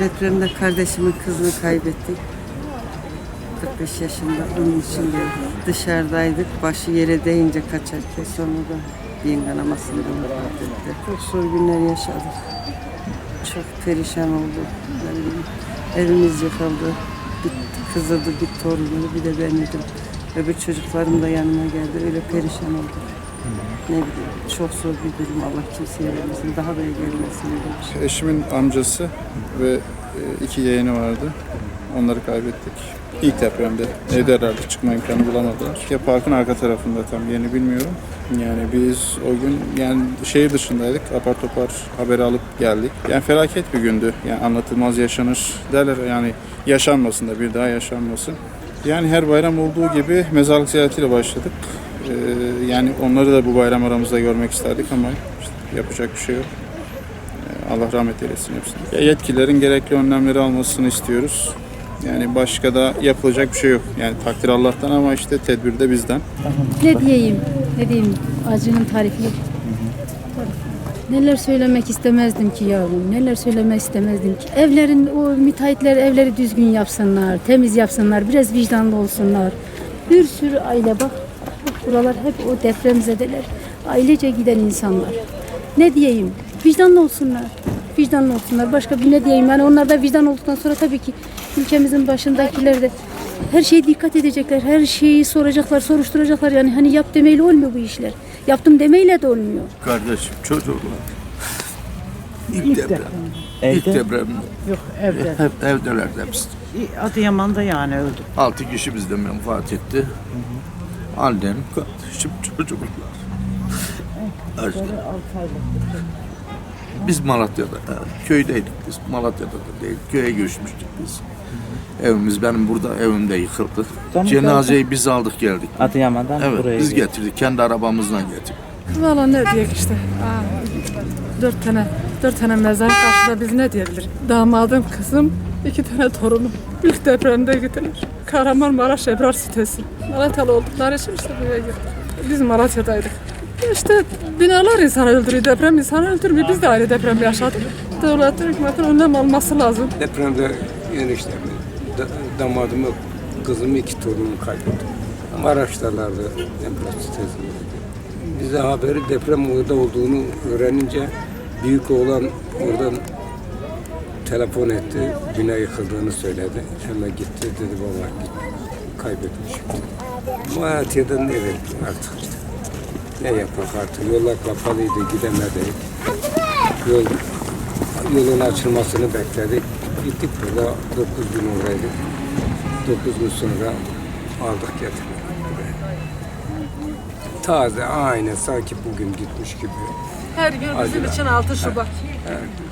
Depremde kardeşimin kızını kaybettik. 45 yaşında onun için geldik. Dışarıdaydık. Başı yere değince kaçarken sonra da beyin kanamasından vefat etti. Çok zor günler yaşadık. Çok perişan. Ne bileyim, Evimiz yıkıldı. Bir kızı bir torunu, bir de bendim. Öbür çocuklarım da yanıma geldi. Öyle perişan olduk. Ne bileyim, çok zor bir durum. Allah kimseye vermesin. Daha da gelmesin. öyle. Eşimin amcası ve e, iki yeğeni vardı. Onları kaybettik. İlk depremde evde herhalde çıkma imkanı bulamadılar. Ya parkın arka tarafında tam yerini bilmiyorum. Yani biz o gün yani şehir dışındaydık. Apar topar haberi alıp geldik. Yani felaket bir gündü. Yani anlatılmaz yaşanır derler yani yaşanmasın da bir daha yaşanmasın. Yani her bayram olduğu gibi mezarlık ziyaretiyle başladık. Ee, yani onları da bu bayram aramızda görmek isterdik ama işte yapacak bir şey yok. Allah rahmet eylesin hepsine. Ya yetkililerin gerekli önlemleri almasını istiyoruz. Yani başka da yapılacak bir şey yok. Yani takdir Allah'tan ama işte tedbir de bizden. Ne diyeyim, ne diyeyim acının tarifi yok. Neler söylemek istemezdim ki yavrum, neler söylemek istemezdim ki. Evlerin, o müteahhitler evleri düzgün yapsınlar, temiz yapsınlar, biraz vicdanlı olsunlar. Bir sürü aile bak buralar hep o depremzedeler. Ailece giden insanlar. Ne diyeyim, vicdanlı olsunlar. Vicdanlı olsunlar. Başka bir ne diyeyim yani onlar da vicdan olduktan sonra tabii ki ülkemizin başındakiler de her şeye dikkat edecekler. Her şeyi soracaklar, soruşturacaklar. Yani hani yap demeyle olmuyor bu işler. Yaptım demeyle de olmuyor. Kardeşim, çocuklar. İlk, deprem. İlk Evde? deprem. Yok evde. Hep evdeler hepsi. Adıyaman'da yani öldü. Altı kişi bizden menfaat etti. Annem, kardeşim, çocuklar. Biz Malatya'da, e, köydeydik biz. Malatya'da da değil, köye göçmüştük biz. Evimiz benim burada evimde yıkıldı. Tamam, Cenazeyi biz aldık geldik. Adıyaman'dan Evet, buraya biz getirdik. Kendi arabamızla getirdik. Valla ne diyek işte. Aa, dört tane, dört tane mezar karşıda biz ne diyebilir? Damadım, kızım, iki tane torunum. İlk depremde gittiler. Kahramanmaraş Ebrar sitesi. Malatyalı oldukları için işte buraya gittik. Biz Malatya'daydık. İşte binalar insanı öldürüyor, deprem insanı öldürmüyor. Biz de aynı deprem yaşadık. Devletin, hükümetin önlem alması lazım. Depremde eniştemi, da, damadımı, kızımı, iki torunumu kaybettim. Maraş'talardı deprem sitesinde. Bize haberi deprem orada olduğunu öğrenince büyük oğlan oradan telefon etti. Bina yıkıldığını söyledi. Hemen gitti dedi baba git kaybetmişim. Malatya'dan ne verdim artık işte. Ne yapak artık yollar kapalıydı gidemedik. Yol, yolun açılmasını bekledik. Gittik burada 9 gün oradaydık. 9 gün sonra aldık getirdik. Taze aynı sanki bugün gitmiş gibi. Her gün bizim Acılar. için 6 Şubat. Hadi.